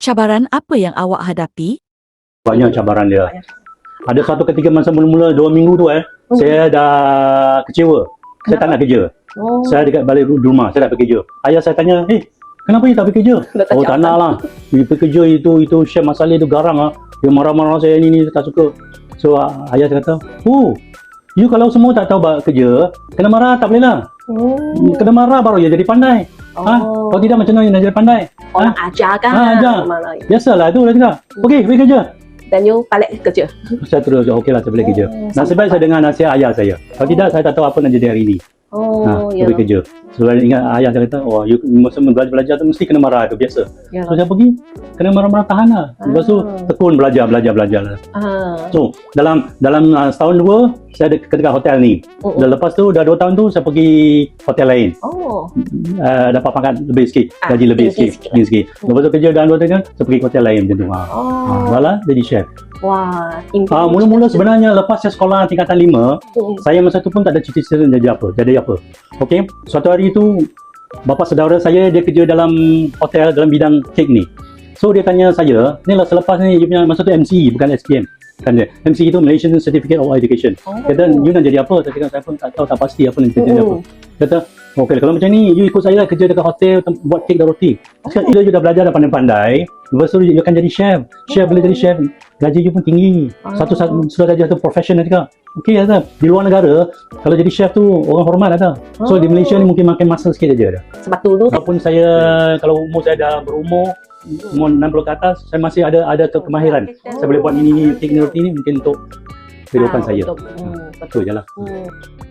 Cabaran apa yang awak hadapi? Banyak cabaran dia. Ada satu ketika masa mula-mula dua minggu tu eh, saya dah kecewa. Saya tak nak kerja. Oh. Saya dekat balik ru- rumah, saya tak pergi kerja. Ayah saya tanya, eh, kenapa you tak pergi kerja? Tak oh, tak nak lah. You pergi kerja itu, itu chef masalah itu garang ah. Dia marah-marah saya ni, ni, tak suka. So, ah, ayah saya kata, oh, you kalau semua tak tahu buat kerja, kena marah tak boleh lah. Oh. Kena marah baru you jadi pandai. Ha? Oh. Kalau tidak macam mana nak jadi pandai? Orang ajar kan. Ah, ajar. Mana. Biasalah tu, dia cakap. Okey, pergi kerja. Dan you balik kerja. Saya terus, okey lah, saya boleh kerja. Oh, Nasib baik saya dengar nasihat ayah saya. Kalau tidak, saya tak tahu apa nak jadi hari ini. Oh, ha, ya. pergi kerja. So, saya ingat ayah saya kata, oh, you masa belajar-belajar tu mesti kena marah tu, biasa. Ya. So, saya pergi, kena marah-marah tahan lah. Lepas tu, Ah. tekun belajar, belajar, belajar lah. Ah. So, dalam dalam uh, setahun dua, saya ada dekat hotel ni. Oh, oh. Dan lepas tu, dah dua tahun tu, saya pergi hotel lain. Oh. Uh, dapat pangkat lebih sikit, Ah, gaji lebih tinggi sikit, sikit. tinggi sikit. Lepas tu kerja dalam dua tahun, saya pergi hotel lain macam tu. Ha. Oh. Malah jadi chef. Wah. Ah, mula-mula sebenarnya lepas saya sekolah tingkatan lima, Hmm. saya masa tu pun tak ada cita-cita jadi apa, jadi apa. Okey, suatu hari tu bapa saudara saya dia kerja dalam hotel dalam bidang kek ni. So dia tanya saya, ni lah selepas ni dia punya masa tu MCE bukan SPM. Kan dia. MCE tu Malaysian Certificate of Education. Oh. Kata, you nak jadi apa? Saya kata, saya pun tak tahu, tak pasti apa nak jadi apa. Hmm. Kata, okey kalau macam ni, you ikut saya lah kerja dekat hotel, buat kek dan roti. Saya kata, you dah belajar dah pandai-pandai, lepas tu you akan jadi chef. Chef boleh jadi chef, gaji you pun tinggi. Satu satu sudah jadi satu profession dia cakap. Okey kata, di luar negara, kalau jadi chef tu orang hormat kata. So di Oh. Malaysia ni mungkin makin masa sikit aja dah. Sebab dulu Walaupun saya kalau umur saya dah berumur umur 60 ke atas, saya masih ada ada tu kemahiran. Saya boleh buat ini ni, kek ni mungkin untuk kehidupan Ah, saya. Untuk, hmm, Betul betul. je lah. Hmm.